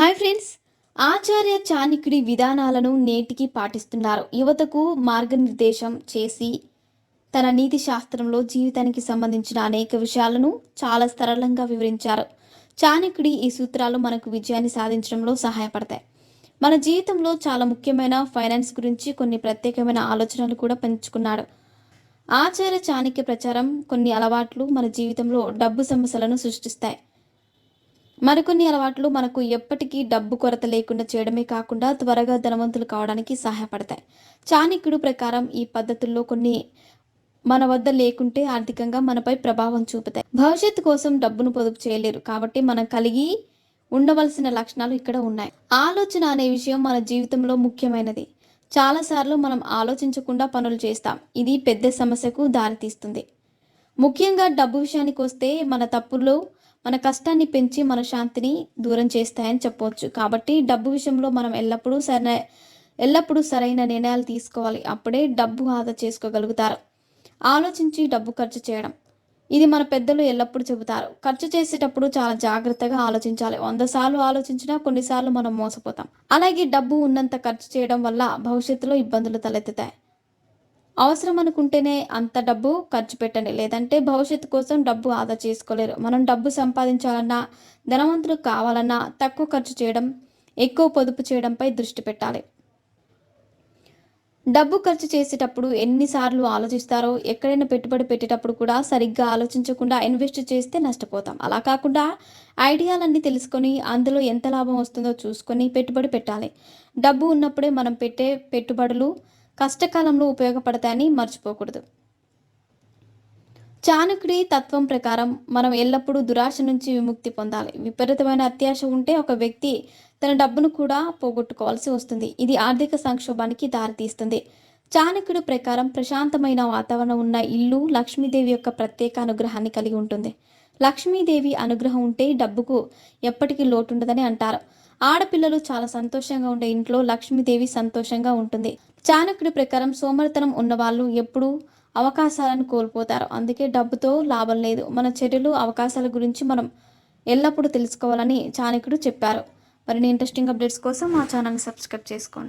Hi friends. ఆచార్య చాణక్యుడి విధానాలను నేటికి పాటిస్తున్నారు. యువతకు మార్గనిర్దేశం చేసి తన నీతి శాస్త్రంలో జీవితానికి సంబంధించిన అనేక విషయాలను చాలా సరళంగా వివరించారు. చాణక్యుడి ఈ సూత్రాలు మనకు విజయాన్ని సాధించడంలో సహాయపడతాయి. మన జీవితంలో చాలా ముఖ్యమైన ఫైనాన్స్ గురించి కొన్ని ప్రత్యేకమైన ఆలోచనలు కూడా పంచుకున్నాడు. ఆచార్య చాణక్య ప్రచారం కొన్ని అలవాట్లు మన జీవితంలో డబ్బు సమస్యలను సృష్టిస్తాయి. మరికొన్ని అలవాట్లు మనకు ఎప్పటికీ డబ్బు కొరత లేకుండా చేయడమే కాకుండా త్వరగా ధనవంతులు కావడానికి సహాయపడతాయి. చాణక్యుడు ప్రకారం ఈ పద్ధతుల్లో కొన్ని మన వద్ద లేకుంటే ఆర్థికంగా మనపై ప్రభావం చూపుతాయి. భవిష్యత్తు కోసం డబ్బును పొదుపు చేయలేరు కాబట్టి మనం కలిగి ఉండవలసిన లక్షణాలు ఇక్కడ ఉన్నాయి. ఆలోచన అనే విషయం మన జీవితంలో ముఖ్యమైనది. చాలాసార్లు మనం ఆలోచించకుండా పనులు చేస్తాం. ఇది పెద్ద సమస్యకు దారితీస్తుంది. ముఖ్యంగా డబ్బు విషయానికి వస్తే మన తప్పులు మన కష్టాన్ని పెంచి మన శాంతిని దూరం చేస్తాయని చెప్పవచ్చు కాబట్టి డబ్బు విషయంలో మనం ఎల్లప్పుడూ సరైన ఎల్లప్పుడూ సరైన నిర్ణయాలు తీసుకోవాలి. అప్పుడే డబ్బు ఆదా చేసుకోగలుగుతారు. ఆలోచించి డబ్బు ఖర్చు చేయడం. ఇది మన పెద్దలు ఎల్లప్పుడూ చెబుతారు. ఖర్చు చేసేటప్పుడు చాలా జాగ్రత్తగా ఆలోచించాలి. వంద సార్లు ఆలోచించినా కొన్నిసార్లు మనం మోసపోతాం. అలాగే డబ్బు ఉన్నంత ఖర్చు చేయడం వల్ల భవిష్యత్తులో ఇబ్బందులు తలెత్తుతాయి. అవసరం అనుకుంటేనే అంత డబ్బు ఖర్చు పెట్టండి. లేదంటే భవిష్యత్తు కోసం డబ్బు ఆదా చేసుకోలేరు. మనం డబ్బు సంపాదించాలన్నా ధనవంతులు కావాలన్నా తక్కువ ఖర్చు చేయడం ఎక్కువ పొదుపు చేయడంపై దృష్టి పెట్టాలి. డబ్బు ఖర్చు చేసేటప్పుడు ఎన్నిసార్లు ఆలోచిస్తారో ఎక్కడైనా పెట్టుబడి పెట్టేటప్పుడు కూడా సరిగ్గా ఆలోచించకుండా ఇన్వెస్ట్ చేస్తే నష్టపోతాం. అలా కాకుండా ఐడియాలన్నీ తెలుసుకొని అందులో ఎంత లాభం వస్తుందో చూసుకొని పెట్టుబడి పెట్టాలి. డబ్బు ఉన్నప్పుడే మనం పెట్టే పెట్టుబడులు కష్టకాలంలో ఉపయోగపడతాయని మర్చిపోకూడదు. చాణకుడి తత్వం ప్రకారం మనం ఎల్లప్పుడూ దురాశ నుంచి విముక్తి పొందాలి. విపరీతమైన అత్యాశ ఉంటే ఒక వ్యక్తి తన డబ్బును కూడా పోగొట్టుకోవాల్సి వస్తుంది. ఇది ఆర్థిక సంక్షోభానికి దారితీస్తుంది. చాణకుడి ప్రకారం ప్రశాంతమైన వాతావరణం ఉన్న ఇల్లు లక్ష్మీదేవి యొక్క ప్రత్యేక అనుగ్రహాన్ని కలిగి ఉంటుంది. లక్ష్మీదేవి అనుగ్రహం ఉంటే డబ్బుకు ఎప్పటికీ లోటుండదని అంటారు. ఆడపిల్లలు చాలా సంతోషంగా ఉండే ఇంట్లో లక్ష్మీదేవి సంతోషంగా ఉంటుంది. చాణక్యుడి ప్రకారం సోమరితనం ఉన్నవాళ్ళు ఎప్పుడూ అవకాశాలను కోల్పోతారు. అందుకే డబ్బుతో లాభం లేదు. మన చర్యలు అవకాశాల గురించి మనం ఎల్లప్పుడూ తెలుసుకోవాలని చాణక్యుడు చెప్పారు. మరిన్ని ఇంట్రెస్టింగ్ అప్డేట్స్ కోసం మా ఛానల్ని సబ్స్క్రైబ్ చేసుకోండి.